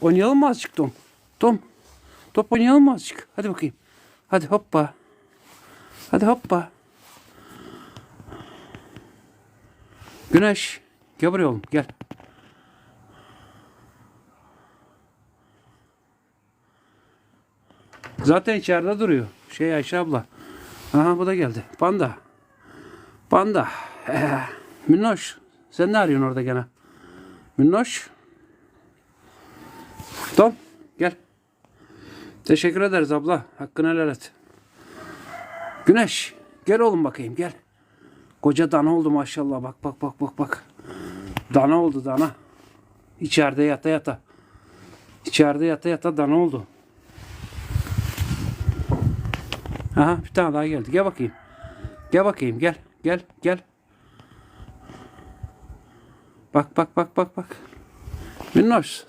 Oynayalım mı azıcık Tom? Tom. Top oynayalım mı azıcık? Hadi bakayım. Hadi hoppa. Hadi hoppa. Güneş. Gel buraya oğlum gel. Zaten içeride duruyor. Şey Ayşe abla. Aha bu da geldi. Panda. Panda. Ee, Minnoş. Sen ne arıyorsun orada gene? Minnoş. Tom gel. Teşekkür ederiz abla. Hakkını helal et. Güneş. Gel oğlum bakayım gel. Koca dana oldu maşallah. Bak bak bak bak bak. Dana oldu dana. İçeride yata yata. İçeride yata yata dana oldu. Aha bir tane daha geldi. Gel bakayım. Gel bakayım gel. Gel gel. Bak bak bak bak bak. Minnoş